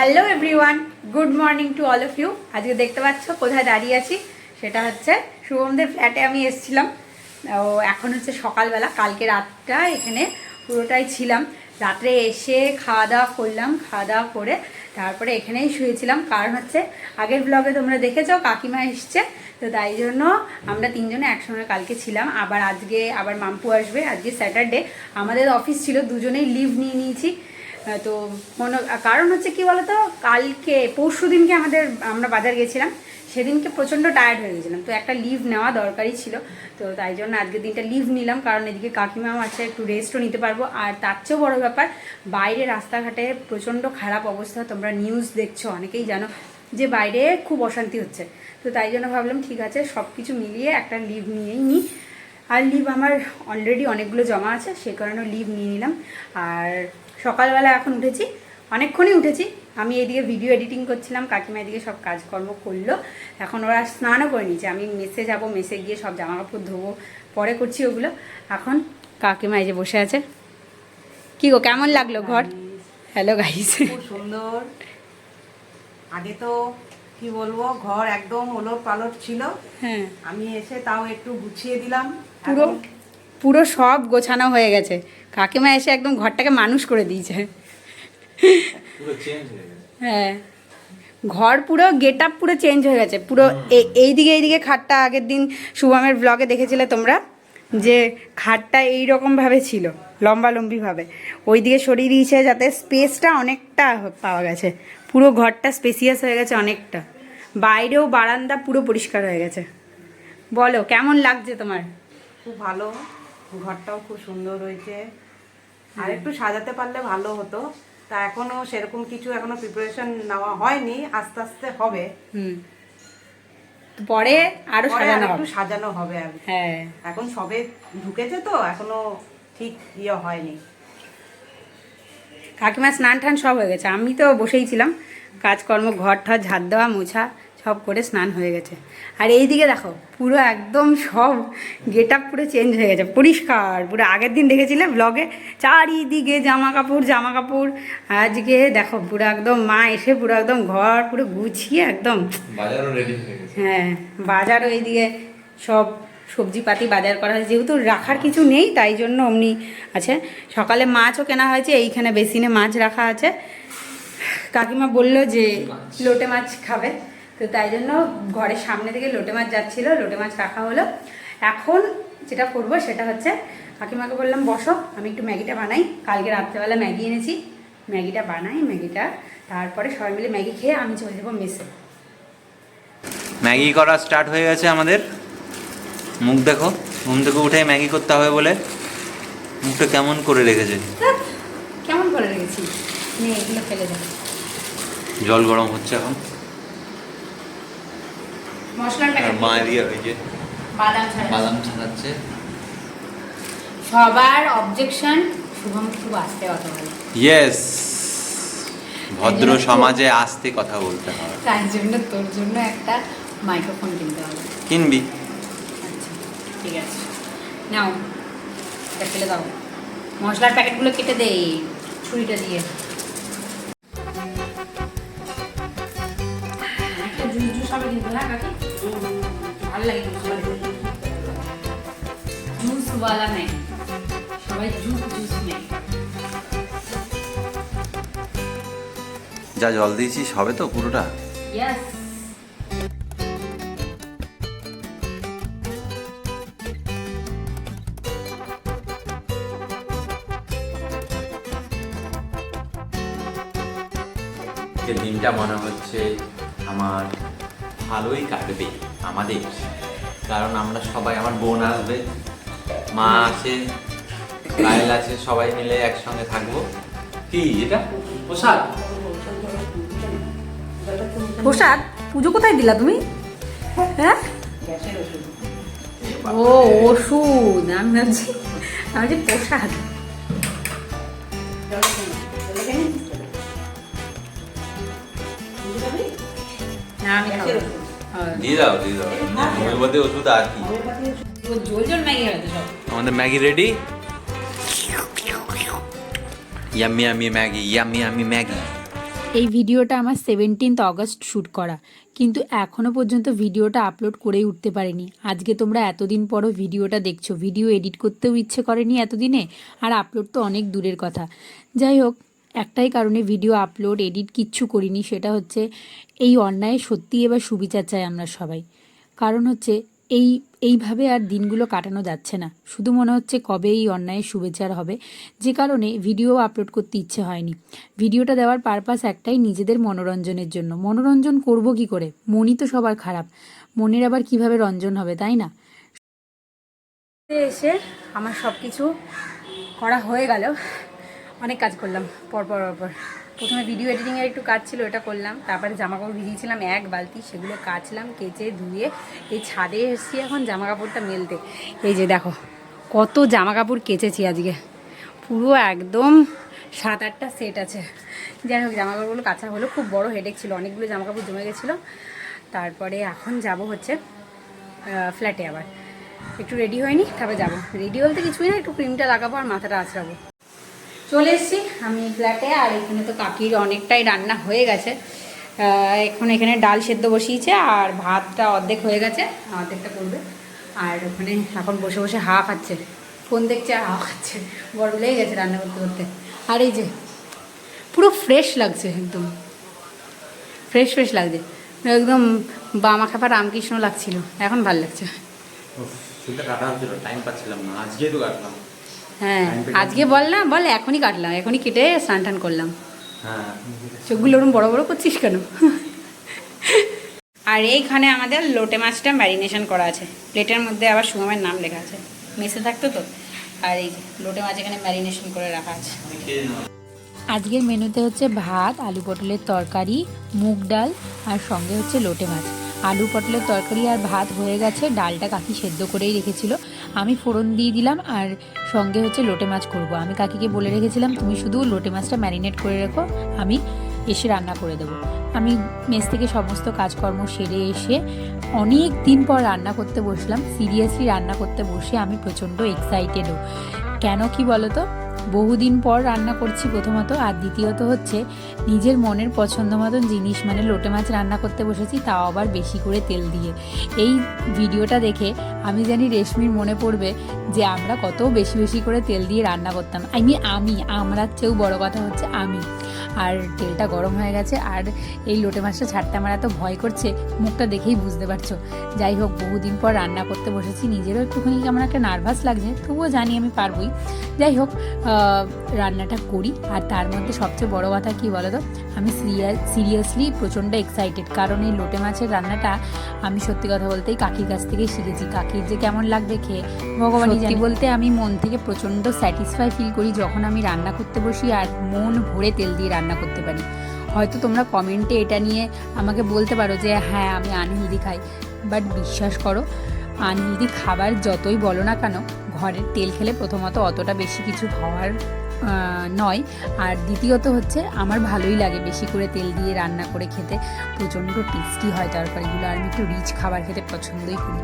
Hello everyone good morning to all of you আজকে দেখতে পাচ্ছ, কোথায় দাঁড়িয়ে আছি? সেটা হচ্ছে শুভমদের ফ্ল্যাটে আমি এসেছিলাম। ও, এখন হচ্ছে সকালবেলা, কালকে রাতটা এখানে পুরোটাই ছিলাম। রাত্রে এসে খাওয়া দাওয়া করলাম খাওয়া দাওয়া করে তারপরে এখানেই শুয়েছিলাম। কারণ হচ্ছে, আগের ব্লগে তোমরা দেখেছ, কাকিমা এসছে। তো তাই জন্য আমরা তিনজনে একসঙ্গে কালকে ছিলাম। আবার আজকে, আবার মাম্পু আসবে। আজকে স্যাটারডে আমাদের অফিস ছিল, দুজনেই লিভ নিয়ে নিয়েছি। তো মনে কারণ হচ্ছে কি বলতো, কালকে, পরশু দিনকে আমাদের, আমরা বাজার গেছিলাম, সেদিনকে প্রচণ্ড টায়ার্ড হয়ে গেছিলাম। তো একটা লিভ নেওয়া দরকারই ছিল, তো তাই জন্য আজকের দিনটা লিভ নিলাম, কারণ এদিকে কাকিমাও আছে, একটু রেস্টও নিতে পারব। আর তার চেয়েও বড়ো ব্যাপার, বাইরে রাস্তাঘাটে প্রচণ্ড খারাপ অবস্থা, তোমরা নিউজ দেখছ, অনেকেই জানো, যে বাইরে খুব অশান্তি হচ্ছে। তো তাই জন্য ভাবলাম, ঠিক আছে সব কিছু মিলিয়ে একটা লিভ নিয়েই নিই আর লিভ আমার অলরেডি অনেকগুলো জমা আছে সেই কারণে লিভ নিয়ে নিলাম। আর সকালবেলা এখন উঠেছি অনেকক্ষণই উঠেছি। আমি এদিকে ভিডিও এডিটিং করছিলাম কাকিমা এদিকে সব কাজকর্ম করল। এখন ওরা স্নানও করে নিয়েছে। আমি মেসে যাব মেসে গিয়ে সব জামা কাপড় ধোবো পরে করছি ওগুলো। এখন কাকিমা এই যে বসে আছে। কি গো কেমন লাগল ঘর? হ্যালো গাইস খুব সুন্দর। আগে তো কি বলব ঘর একদম ওলট পালট ছিল। হ্যাঁ। আমি এসে তাও একটু গুছিয়ে দিলাম। পুরো? পুরো সব গোছানো হয়ে গেছে। কাকিমা এসে একদম ঘরটাকে মানুষ করে দিয়েছে। পুরো চেঞ্জ হয়ে হ্যাঁ। ঘর পুরো গেট আপ পুরো চেঞ্জ হয়ে গেছে। পুরো এ- এইদিকে এইদিকে খাটটা আগের দিন শুভমের ব্লগে দেখেছিলে তোমরা? যে খাটটা এই রকমভাবে ছিল লম্বা লম্বিভাবে ওই দিকে সরিয়ে দিয়েছে যাতে স্পেসটা অনেকটা পাওয়া গেছে। পুরো ঘরটা স্পেসিয়াস হয়ে গেছে অনেকটা। বাইরেও বারান্দা পুরো পরিষ্কার হয়ে গেছে। বলো কেমন লাগছে তোমার? খুব ভালো। ঘরটাও খুব সুন্দর হয়েছে। আর একটু সাজাতে পারলে ভালো হতো। তা এখনও সেরকম কিছু এখনও প্রিপারেশন নেওয়া হয়নি আস্তে আস্তে হবে। হুম। পরে আরও সাজানো হবে। সাজানো হবে আর হ্যাঁ। এখন সবে ঢুকেছে তো এখনও ঠিক ইয়ে হয়নি। কাকিমা স্নান টান সব হয়ে গেছে। আমি তো বসেই ছিলাম। কাজকর্ম ঘর ঠর ঝাড় দেওয়া মোছা। সব করে স্নান হয়ে গেছে। আর এই দিকে দেখো পুরো একদম সব গেট আপ পুরো চেঞ্জ হয়ে গেছে। পরিষ্কার পুরো আগের দিন দেখেছিলে ব্লগে চারিদিকে জামা কাপড় জামা কাপড় আজকে দেখো পুরো একদম মা এসে পুরো একদম ঘর পুরো গুছিয়ে একদম হয়ে হ্যাঁ বাজারও এইদিকে সব সবজিপাতি বাজার করা হয়েছে। যেহেতু রাখার কিছু নেই তাই জন্য অমনি আছে। সকালে মাছও কেনা হয়েছে এইখানে বেসিনে মাছ রাখা আছে। কাকিমা বলল যে লোটে মাছ খাবে। তো তাই জন্য ঘরের সামনে থেকে লোটে মাছ যাচ্ছিল লোটে মাছ রাখা হলো। এখন যেটা করব সেটা হচ্ছে কাকিমাকে বললাম বসো আমি একটু ম্যাগিটা বানাই। কালকে রাত্রেবেলা ম্যাগি এনেছি। ম্যাগিটা বানাই ম্যাগিটা তারপরে সবাই মিলে ম্যাগি খেয়ে আমি চলে যাব মেসে। ম্যাগি করা স্টার্ট হয়ে গেছে আমাদের। মুখ দেখো ঘুম থেকে উঠে ম্যাগি করতে হবে বলে মুখটা কেমন করে রেখেছে? কেমন করে রেখেছি? এগুলো ফেলে দেবো। জল গরম হচ্ছে এখন। মশলার প্যাকেট মা দিয়ে ওই যে বাদাম ছাড়া। বাদাম ছাড়াচ্ছে। সবার অবজেকশন শুভম খুব আস্তে কথা বলে। ইয়েস ভদ্র সমাজে আসতে কথা বলতে হবে তাই জন্য তোর জন্য একটা মাইক্রোফোন কিনতে হবে। কিনবি। আচ্ছা ঠিক আছে। নাও এটা ফেলে দাও। মশলার প্যাকেটগুলো কেটে দে ছুরিটা দিয়ে। একটা জুস জুস হবে কিন্তু হ্যাঁ কাকি? ভালো লাগে জুস জুসওয়ালা নেই। সবাই জুস জুস নেই যা জল দিয়েছিস হবে তো পুরোটা? ইয়েস আজকের দিনটা মনে হচ্ছে আমার ভালোই কাটবে আমাদের। কারণ আমরা সবাই, আমার বোন আসবে, মা আছে পায়েল আছে, সবাই মিলে একসঙ্গে থাকব। কি এটা? প্রসাদ? প্রসাদ, পুজো কোথায় দিলা তুমি? হ্যাঁ? ও, ওষুধ, আমি ভাবছি, আমি প্রসাদ? না, আমি হ্যাঁ। দিয়ে দাও দিয়ে দাও হোমিওপ্যাথি ওষুধ আর কি আমাদের Maggi ready yummy Maggi yummy Maggi এই ভিডিওটা আমার সেভেন্টিন্থ অগস্ট শ্যুট করা। কিন্তু এখনও পর্যন্ত ভিডিওটা আপলোড করেই উঠতে পারিনি। আজকে তোমরা এতদিন পরও ভিডিওটা দেখছ। ভিডিও এডিট করতেও ইচ্ছে করেনি এতদিনে। আর আপলোড তো অনেক দূরের কথা। যাই হোক একটাই কারণে ভিডিও আপলোড এডিট কিচ্ছু করিনি, সেটা হচ্ছে এই অন্যায় সত্যি এবার সুবিচার চাই আমরা সবাই। কারণ হচ্ছে এই, এইভাবে আর দিনগুলো কাটানো যাচ্ছে না। শুধু মনে হচ্ছে কবে এই অন্যায়ের শুভেচ্ছার হবে। যে কারণে ভিডিও আপলোড করতে ইচ্ছে হয়নি। ভিডিওটা দেওয়ার পারপাস একটাই নিজেদের মনোরঞ্জনের জন্য। মনোরঞ্জন করব কি করে? মনই তো সবার খারাপ। মনের আবার কীভাবে রঞ্জন হবে, তাই না? এসে আমার সব কিছু করা হয়ে গেল। অনেক কাজ করলাম পরপর পরপর প্রথমে ভিডিও এডিটিংয়ের একটু কাজ ছিল এটা করলাম। তারপরে জামা কাপড় ভিজিয়েছিলাম, এক বালতি, সেগুলো কাচলাম, কেচে ধুয়ে এই ছাদে এসেছি এখন জামা কাপড়টা মেলতে। এই যে দেখো, কত জামা কাপড় কেচেছি আজকে। পুরো একদম সাত আটটা সেট আছে। যাই হোক জামা কাপড়গুলো কাঁচা হলো, খুব বড় হেডেক ছিল, অনেকগুলো জামা কাপড় জমে গেছিল। তারপরে এখন যাব হচ্ছে ফ্ল্যাটে আবার। একটু রেডি হয়নি, তারপরে যাব। রেডি বলতে কিছুই না, একটু ক্রিমটা লাগাবো আর মাথাটা আঁচড়াবো। চলে এসেছি। আমি ফ্ল্যাটে আর এখানে তো কাকির অনেকটাই রান্না হয়ে গেছে। এখন এখানে ডাল সেদ্ধ বসিয়েছে, আর ভাতটা অর্ধেক হয়ে গেছে, অর্ধেকটা করবে। আর ওখানে এখন বসে বসে হাওয়া খাচ্ছে। ফোন দেখছে, আর হাওয়া খাচ্ছে। বড় লেগে গেছে রান্না করতে করতে। আর এই যে, পুরো ফ্রেশ লাগছে একদম। ফ্রেশ ফ্রেশ লাগছে। একদম বামা খাপা রামকৃষ্ণ লাগছিল। এখন ভালো লাগছে। টাইম পাচ্ছিলাম না। তো কাটলাম। হ্যাঁ আজকে বল না বল এখনই কাটলাম এখনই কেটে স্নান টান করলাম। হ্যাঁ চোখগুলো ওরকম বড় বড় করছিস কেন? আর এইখানে আমাদের লোটে মাছটা ম্যারিনেশন করা আছে। প্লেটের মধ্যে আবার সুগমের নাম লেখা আছে। মেসে থাকতো তো? আর এই লোটে মাছ এখানে ম্যারিনেশন করে রাখা আছে। আজকের মেনুতে হচ্ছে ভাত আলু পটলের তরকারি মুগ ডাল আর সঙ্গে হচ্ছে লোটে মাছ। আলু, পটলের তরকারি আর ভাত হয়ে গেছে। ডালটা কাকি সেদ্ধ করেই রেখেছিল। আমি ফোড়ন দিয়ে দিলাম আর সঙ্গে হচ্ছে লোটে মাছ করব। আমি কাকিকে বলে রেখেছিলাম, তুমি শুধু লোটে মাছটা ম্যারিনেট করে রেখো, আমি এসে রান্না করে দেবো। আমি মেস থেকে সমস্ত কাজকর্ম সেরে এসে অনেক দিন পর রান্না করতে বসলাম। সিরিয়াসলি রান্না করতে বসে আমি প্রচণ্ড এক্সাইটেডও কেন কি বলো তো বহুদিন পর রান্না করছি প্রথমত, আর দ্বিতীয়ত হচ্ছে নিজের মনের পছন্দ মতন জিনিস মানে লোটে মাছ রান্না করতে বসেছি, তাও আবার বেশি করে তেল দিয়ে। এই ভিডিওটা দেখে আমি জানি রেশমির মনে পড়বে যে আমরা কত বেশি বেশি করে তেল দিয়ে রান্না করতাম। আই মিন আমি আমরার চেয়েও বড় কথা হচ্ছে আমি। আর তেলটা গরম হয়ে গেছে, আর এই লোটে মাছটা ছাড়তে আমার এত ভয় করছে, মুখটা দেখেই বুঝতে পারছ। যাই হোক, বহুদিন পর রান্না করতে বসেছি, নিজেরও একটুখানি কেমন একটা নার্ভাস লাগছে, তবুও জানি আমি পারবই। যাই হোক রান্নাটা করি। আর তার মধ্যে সবচেয়ে বড় কথা কি বলো তো আমি সিরিয়াসলি প্রচণ্ড এক্সাইটেড কারণ এই লোটে মাছের রান্নাটা আমি সত্যি কথা বলতেই কাকির কাছ থেকেই শিখেছি। কাকির যে কেমন লাগবে খেয়ে। ভগবানই জানি। বলতে আমি মন থেকে প্রচণ্ড স্যাটিসফাই ফিল করি যখন আমি রান্না করতে বসি আর মন ভরে তেল দিয়ে রান্না করতে পারি। হয়তো তোমরা কমেন্টে এটা নিয়ে আমাকে বলতে পারো যে হ্যাঁ আমি আনহেলদি খাই। বাট বিশ্বাস করো আনহেলদি খাবার যতই বলো না কেন ঘরের তেল খেলে প্রথমত অতটা বেশি কিছু হওয়ার নয়। আর দ্বিতীয়ত হচ্ছে আমার ভালোই লাগে বেশি করে তেল দিয়ে রান্না করে খেতে। প্রচণ্ড টেস্টি হয় তরকারিগুলো আর আমি একটু রিচ খাবার খেতে পছন্দই করি।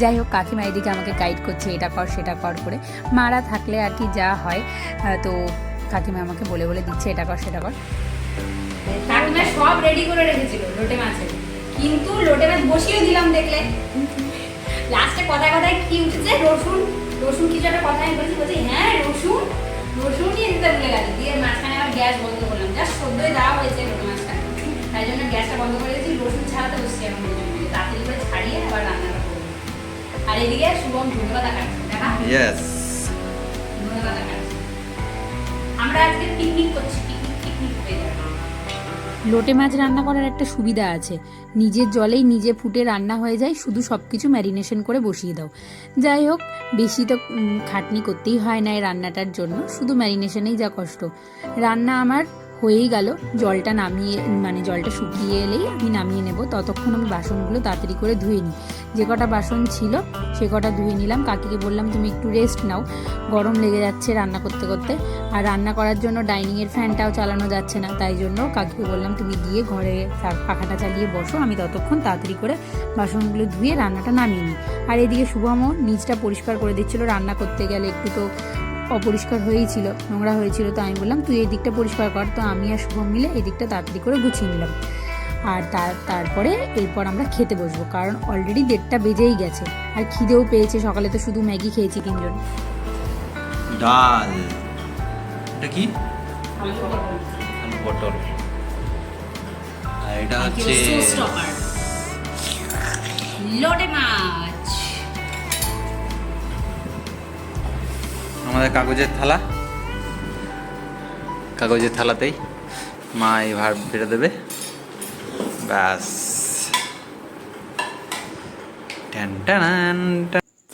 যাই হোক, কাকিমা এদিকে আমাকে গাইড করছে, এটা কর, সেটা কর করে। মারা থাকলে আর কি যা হয় তো কাকিমা আমাকে বলে বলে দিচ্ছে, এটা কর, সেটা কর। কাকিমা সব রেডি করে রেখেছিল, লোটে কিন্তু লোটে মাছ বসিয়ে দিলাম দেখলে। লাস্টে কথায় কথায় কি উঠেছে? রসুন রসুন কিছু একটা কথা আমি বলছি বলছি হ্যাঁ রসুন রসুন নিয়ে দিতে ভুলে গেছে। দিয়ে মাঝখানে আবার গ্যাস বন্ধ করলাম। যা সদ্যই দেওয়া হয়েছে মাছটা তাই জন্য গ্যাসটা বন্ধ করে দিয়েছি। রসুন ছাড়াতে বসছি এখন। তাড়াতাড়ি করে ছাড়িয়ে আবার রান্না করব। আর এদিকে শুভম ধন্যবাদ কাটছে দেখা। ধন্যবাদ কাটছে আমরা আজকে পিকনিক করছি। লোটে মাছ রান্না করার একটা সুবিধা আছে। নিজের জলেই নিজে ফুটে রান্না হয়ে যায়, শুধু সব কিছু ম্যারিনেশন করে বসিয়ে দাও। যাই হোক, বেশি তো খাটনি করতেই হয় না এই রান্নাটার জন্য, শুধু ম্যারিনেশনেই যা কষ্ট। রান্না আমার হয়েই গেল। জলটা নামিয়ে মানে জলটা শুকিয়ে এলেই আমি নামিয়ে নেব। ততক্ষণ আমি বাসনগুলো তাড়াতাড়ি করে ধুয়ে নিই। যে কটা বাসন ছিল, সে কটা ধুয়ে নিলাম। কাকিকে বললাম, তুমি একটু রেস্ট নাও। গরম লেগে যাচ্ছে রান্না করতে করতে। আর রান্না করার জন্য ডাইনিংয়ের ফ্যানটাও চালানো যাচ্ছে না। তাই জন্য কাকিকে বললাম, তুমি গিয়ে ঘরে পাখাটা চালিয়ে বসো। আমি ততক্ষণ তাড়াতাড়ি করে বাসনগুলো ধুয়ে রান্নাটা নামিয়ে নিই। আর এদিকে শুভমও নিচটা পরিষ্কার করে দিচ্ছিল। রান্না করতে গেলে একটু তো অপরিষ্কার হয়েই ছিল নোংরা হয়েছিল তো আমি বললাম তুই এই দিকটা পরিষ্কার কর। তো আমি আর শুভম মিলে এই দিকটা তাড়াতাড়ি করে গুছিয়ে নিলাম। আর তার তারপরে এরপর আমরা খেতে বসবো কারণ অলরেডি দেড়টা বেজেই গেছে। আর খিদেও পেয়েছে সকালে তো শুধু ম্যাগি খেয়েছি তিনজন। ডাল। এটা কি? পটল। আর এটা হচ্ছে লোটে মাছ। আমাদের কাগজের থালা। কাগজের থালাতেই মা এই ভার বেড়ে দেবে। ব্যাস।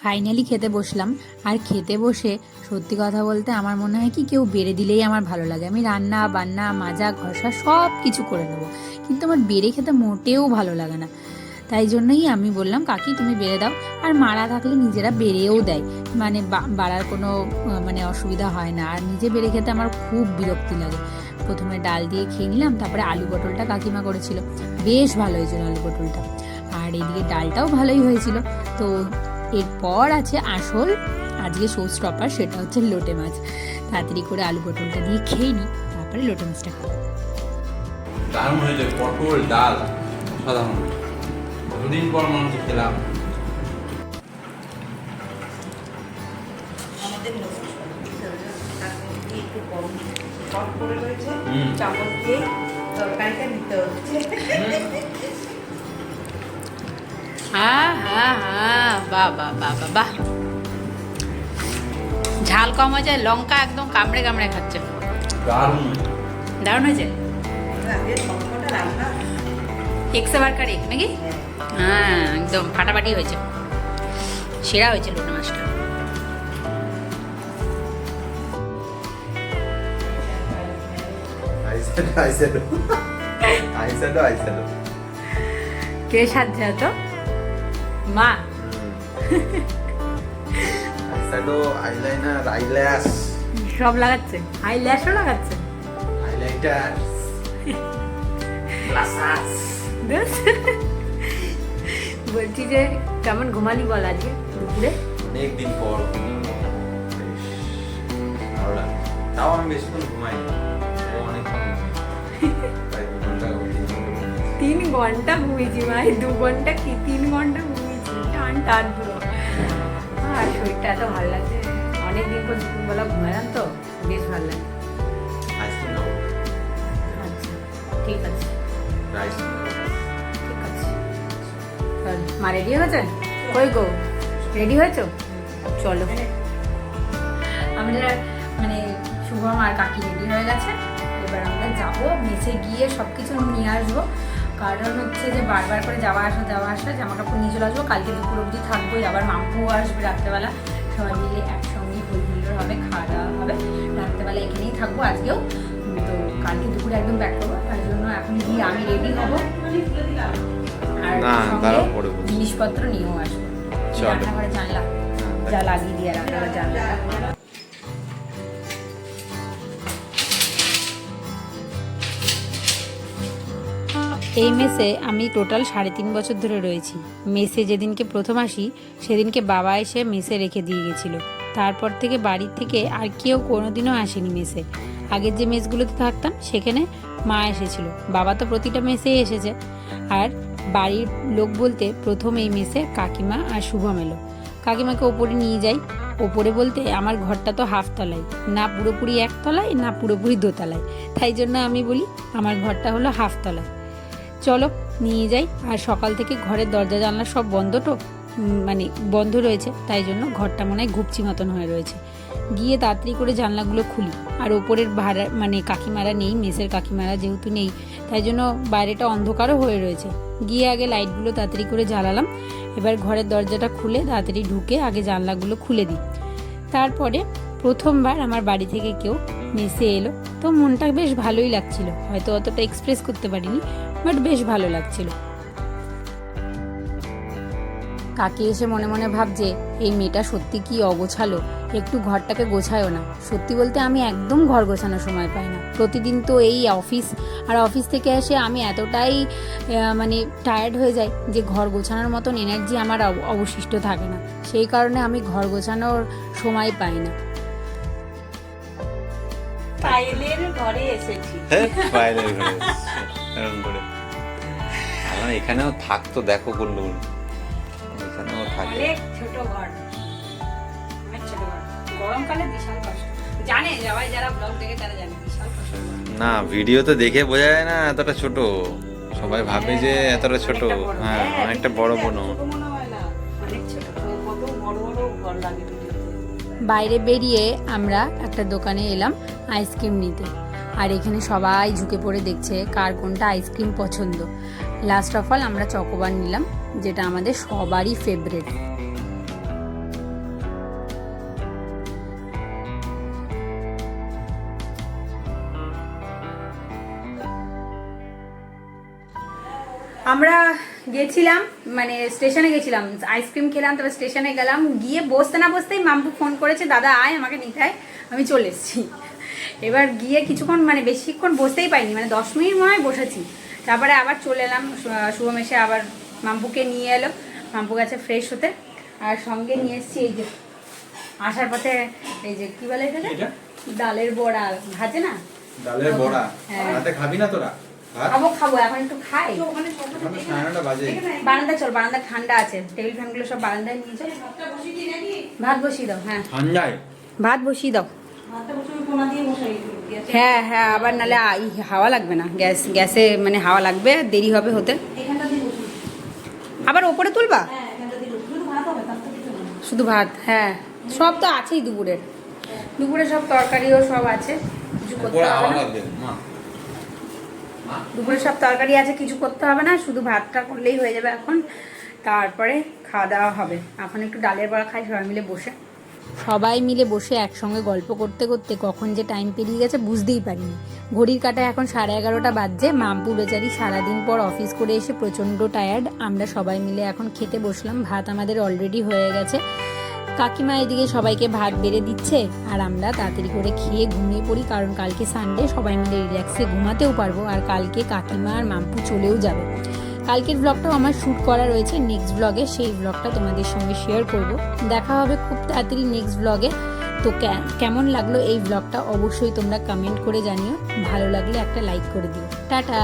ফাইনালি খেতে বসলাম। আর খেতে বসে সত্যি কথা বলতে আমার মনে হয় কি কেউ বেড়ে দিলেই আমার ভালো লাগে। আমি রান্না, বান্না, মাজা, ঘষা সব কিছু করে নেব। কিন্তু আমার বেড়ে খেতে মোটেও ভালো লাগে না। তাই জন্যই আমি বললাম, কাকি, তুমি বেড়ে দাও। আর মারা থাকলে নিজেরা বেড়েও দেয়। মানে বাড়ার কোনো মানে অসুবিধা হয় না। আর নিজে বেড়ে খেতে আমার খুব বিরক্তি লাগে। প্রথমে ডাল দিয়ে খেয়ে নিলাম, তারপরে আলু পটলটা কাকিমা করেছিল। বেশ ভালো হয়েছিল আলু পটলটা। আর এদিকে ডালটাও ভালোই হয়েছিল। তো এরপর আছে আসল, আজকে শো স্টপার সেটা হচ্ছে লোটে মাছ। তাড়াতাড়ি করে আলু পটলটা দিয়ে খেয়ে নিই, তারপরে লোটে মাছটা খাব। দারুণ হয়েছে, পটল, ডাল, সাধারণ। দুদিন পর মাংস খেলাম। একটু কম হ্যাঁ বাহ বাহ বাহ বাহ বাহ। ঝাল কম হয়েছে লঙ্কা একদম কামড়ে কামড়ে খাচ্ছে। দারুণ। হয়েছে? এক্সে বার্কার এক নাকি? হ্যাঁ একদম ফাটাফাটি হয়েছে। সেরা হয়েছে লোটে মাছটা। কে সাজছে তো? মা। Eyeshadow eyeliner eyelash. সব লাগাচ্ছে। আই ল্যাশও লাগাচ্ছে। Highlighter glasses. বলছি যে কেমন ঘুমালি বল আজকে দুপুরে? অনেকদিন পর ভালো লাগে তাও আমি বেশিক্ষণ ঘুমাই অনেকক্ষণ তিন ঘণ্টা। ঘুমিয়েছি ভাই। দু ঘণ্টা কি? তিন ঘণ্টা ঘুমিয়েছি। টান টান পুরো। আর শরীরটা এত ভালো লাগছে। অনেকদিন পর দুপুরবেলা ঘুমালাম তো। বেশ ভালো লাগে আচ্ছা ঠিক আছে। মা রেডি হয়েছে কই গো? রেডি হয়েছো? চলো। আমরা মানে শুভম আর কাকি রেডি হয়ে গেছে। এবার আমরা যাব, মেসে গিয়ে সব কিছু নিয়ে আসব। কারণ হচ্ছে যে বারবার করে যাওয়া আসা যাওয়া আসা জামা কাপড় নিয়ে চলে আসব। কালকে দুপুর অবধি থাকবোই, আবার মাম্পুও আসবে রাত্রেবেলা। সবাই মিলে একসঙ্গে হুলহুল্লোর হবে, খাওয়া দাওয়া হবে। রাত্রেবেলা এখানেই থাকব আজকেও। তো কালকে দুপুরে একদম ব্যাক করব। তার জন্য এখন গিয়ে আমি রেডি হব। না, পরে জিনিসপত্র নিয়েও আসব। রান্নাঘরে জানলা। যা লাগিয়ে দিয়ে রান্নাঘরে জানলা। এই মেসে আমি টোটাল সাড়ে তিন বছর ধরে রয়েছি। মেসে যেদিনকে প্রথম আসি সেদিনকে বাবা এসে মেসে রেখে দিয়ে গেছিল। তারপর থেকে বাড়ির থেকে আর কেউ কোনোদিনও আসেনি মেসে। আগের যে মেসগুলোতে থাকতাম সেখানে মা এসেছিল। বাবা তো প্রতিটা মেসেই এসেছে। আর বাড়ির লোক বলতে প্রথম এই মেসে কাকিমা আর শুভম এলো। কাকিমাকে ওপরে নিয়ে যাই। ওপরে বলতে আমার ঘরটা তো হাফ তলায়, না পুরোপুরি একতলায় না পুরোপুরি দোতলায় তাই জন্য আমি বলি আমার ঘরটা হলো হাফ তলায়। চলো, নিয়ে যাই। আর সকাল থেকে ঘরের দরজা, জানলা সব বন্ধ তো মানে বন্ধ রয়েছে। তাই জন্য ঘরটা মনে হয় ঘুপচি মতন হয়ে রয়েছে। গিয়ে তাড়াতাড়ি করে জানলাগুলো খুলি। আর ওপরের ভাড়া মানে কাকিমারা নেই, মেসের কাকিমারা যেহেতু নেই, তাই জন্য বাইরেটা অন্ধকারও হয়ে রয়েছে। গিয়ে আগে লাইটগুলো তাড়াতাড়ি করে জ্বালালাম। এবার ঘরের দরজাটা খুলে তাড়াতাড়ি ঢুকে আগে জানলাগুলো খুলে দিই। তারপরে প্রথমবার আমার বাড়ি থেকে কেউ মেসে এলো। তো মনটা বেশ ভালোই লাগছিল। হয়তো অতটা এক্সপ্রেস করতে পারিনি বাট বেশ ভালো লাগছিল। কাকি এসে মনে মনে ভাবছে এই মেয়েটা সত্যি কি অগোছালো? একটু ঘরটাকে গোছায়ও না। সত্যি বলতে আমি একদম ঘর গোছানোর সময় পাই না। প্রতিদিন তো এই অফিস আর অফিস থেকে এসে আমি এতটাই মানে টায়ার্ড হয়ে যাই যে ঘর গোছানোর মতন এনার্জি আমার অব- অবশিষ্ট থাকে না। সেই কারণে আমি ঘর গোছানোর সময় পাই না। পায়েলের ঘরে এসেছি। হ্যাঁ, ঘরে এসছে, করে। আমার এখানেও থাকতো দেখো কোন এখানেও থাকে। অনেক ছোট ঘর। অনেক ছোট ঘর। গরমকালে বিশাল কষ্ট। জানে সবাই যারা ব্লগ দেখে তারা জানে বিশাল কষ্ট। না ভিডিওতে দেখে বোঝা যায় না এতটা ছোট। সবাই ভাবে যে এতটা ছোট। হ্যাঁ অনেকটা বড় বোনো ছোট হয় না। অনেক ছোট। কত বড় বড় বাইরে বেরিয়ে আমরা একটা দোকানে এলাম আইসক্রিম নিতে। আর এখানে সবাই ঝুঁকে পড়ে দেখছে কার কোনটা আইসক্রিম পছন্দ। লাস্ট অফ অল আমরা চকোবার নিলাম। যেটা আমাদের সবারই ফেভারেট আমরা গেছিলাম মানে স্টেশনে গেছিলাম আইসক্রিম খেলাম, তারপর স্টেশনে গেলাম, গিয়ে বসতে না বসতেই মাম্পু ফোন করেছে, দাদা, আয় আমাকে নিতে আমি চলে এসেছি। এবার গিয়ে কিছুক্ষণ মানে বেশিক্ষণ বসতেই পাইনি মানে দশ মিনিট মনে হয় বসেছি। তারপরে আবার চলে এলাম, শু- শুভম এসে আবার মাম্পুকে নিয়ে এলো। মাম্পু গেছে ফ্রেশ হতে। আর সঙ্গে নিয়ে এসেছি এই যে আসার পথে এই যে কি বলে এটা? ডালের বড়া। ভাজে না? ডালের বড়া? হ্যাঁ। রাতে খাবি না তোরা? খাব খাব এখন একটু খাই। বারান্দা চল বারান্দা ঠান্ডা আছে। টেবিল ফ্যানগুলো সব বারান্দায় নিয়ে চল। ভাত বসিয়ে দাও হ্যাঁ। ঠান্ডায়। ভাত বসিয়ে দাও। হ্যাঁ হ্যাঁ আবার নালে হাওয়া লাগবে না। গ্যাস গ্যাসে মানে হাওয়া লাগবে দেরি হবে হতে। আবার ওপরে তুলবা? হ্যাঁ শুধু ভাত হ্যাঁ। সব তো আছেই দুপুরের দুপুরে সব তরকারিও সব আছে কিছু করতে হবে না। দুপুরে সব তরকারি আছে কিছু করতে হবে না শুধু ভাতটা করলেই হয়ে যাবে এখন। তারপরে খাওয়া দাওয়া হবে। এখন একটু ডালের বড়া খাই সবাই মিলে বসে। সবাই মিলে বসে একসঙ্গে গল্প করতে করতে কখন যে টাইম পেরিয়ে গেছে বুঝতেই পারিনি। ঘড়ির কাটায় এখন সাড়ে এগারোটা বাজছে মাম্পু বেচারি সারাদিন পর অফিস করে এসে প্রচণ্ড টায়ার্ড আমরা সবাই মিলে এখন খেতে বসলাম, ভাত আমাদের অলরেডি হয়ে গেছে। কাকিমা এদিকে সবাইকে ভাত বেড়ে দিচ্ছে আর আমরা তাড়াতাড়ি করে খেয়ে ঘুমিয়ে পড়ি কারণ কালকে সানডে সবাই মিলে রিল্যাক্সে ঘুমাতেও পারব আর কালকে কাকিমা আর মাম্পু চলেও যাবে। কালকের ব্লগটাও আমার শ্যুট করা রয়েছে। নেক্সট ব্লগে সেই ব্লগটা তোমাদের সঙ্গে শেয়ার করব। দেখা হবে খুব তাড়াতাড়ি নেক্সট ব্লগে তো কেমন লাগল এই ব্লগটা অবশ্যই তোমরা কমেন্ট করে জানিও। ভালো লাগলে একটা লাইক করে দিও। টাটা!